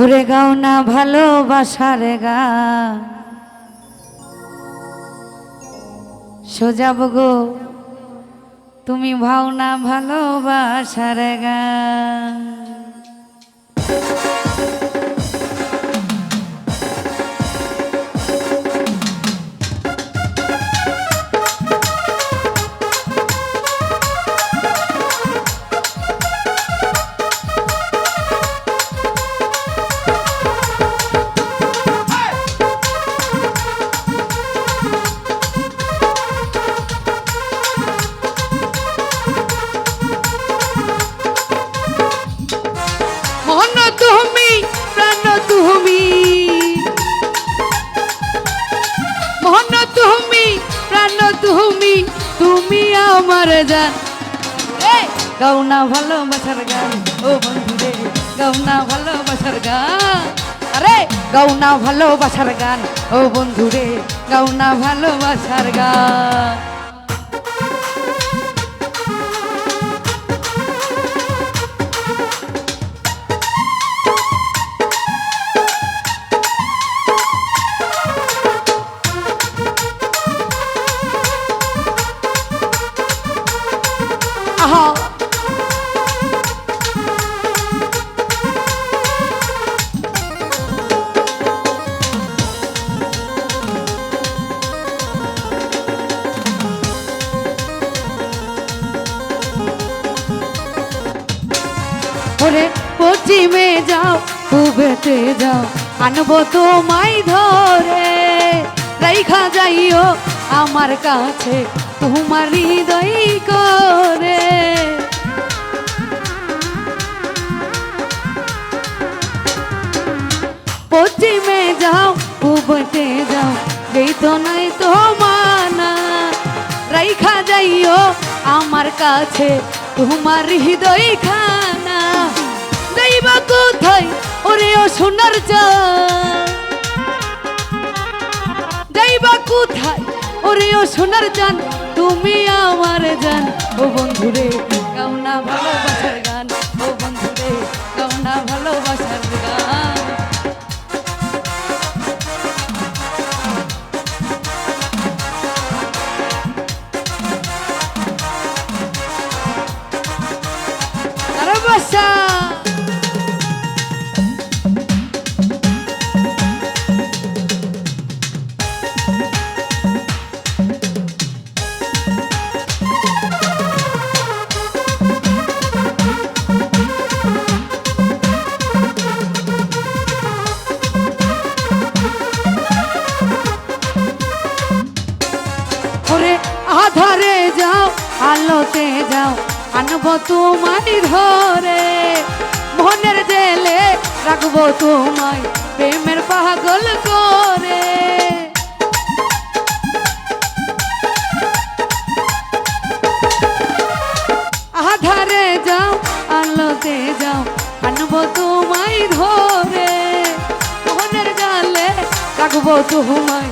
ওরে গাও না ভালোবাসার গা। সোজাব গো তুমি ভাও না ভালোবাসার গা। মন তুমি, প্রাণ তুমি তুমি আমার জান। গৌনা না ভালোবাসার গান, ও বন্ধু রে গাও না ভালোবাসার গান। আরে, গাও না ভালোবাসার গান, ও বন্ধু রে গাও না ভালোবাসার গান। পশ্চিমে যাও পূবেতে যাও। আনব তোমায় ধরে, রাইখা যাইও আমার কাছে, তোমার হৃদয় করে। পশ্চিমে যাও পূবতে যাও, এই তো নাই তো মানা। রাইখা যাইও আমার কাছে, তোমার হৃদয় খানা। যাইবা কোথায়? ওরে ও সোনার যাইবা কোথায়? ওরে ও সোনার তুমি আমার জান। ও বন্ধুরে, কামনা না আলোতে যাও, আনব তোমায় ধরে মনের জেলে রাখব তোমায়, প্রেমের পাগল করে। আধারে যাও, আলোতে যাও, আনব তোমায় ধরে মনের জালে রাখব তোমায়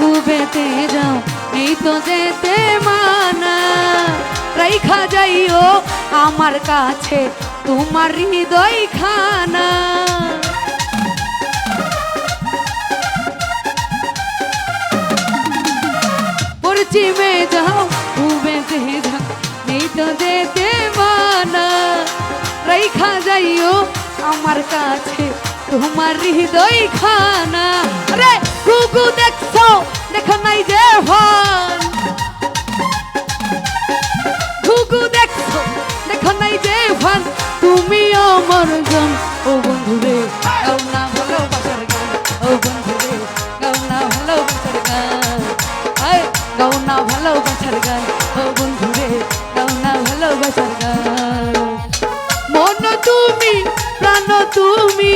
পশ্চিমে যাও নেই তো যেতে মানা। রাইখা যাইও আমার কাছে, তোমার হৃদয় খানা পশ্চিমে যাও যে যাও নেই তো যেতে মানা। রাইখা যাইও আমার কাছে তোমার হৃদয় খানা রে গুগু দেখছ? দেখো নাই যে ভান ঘুঘু দেখছ? দেখো নাই যে ভান তুমি আমার গান। ও বন্ধু রে, গাও না ভালোবাসার গান। ও বন্ধু রে, গাও না ভালোবাসার গান। আয়, গাও না ভালোবাসার গান। ও বন্ধু রে, গাও না ভালোবাসার গান। মন তুমি প্রাণ তুমি।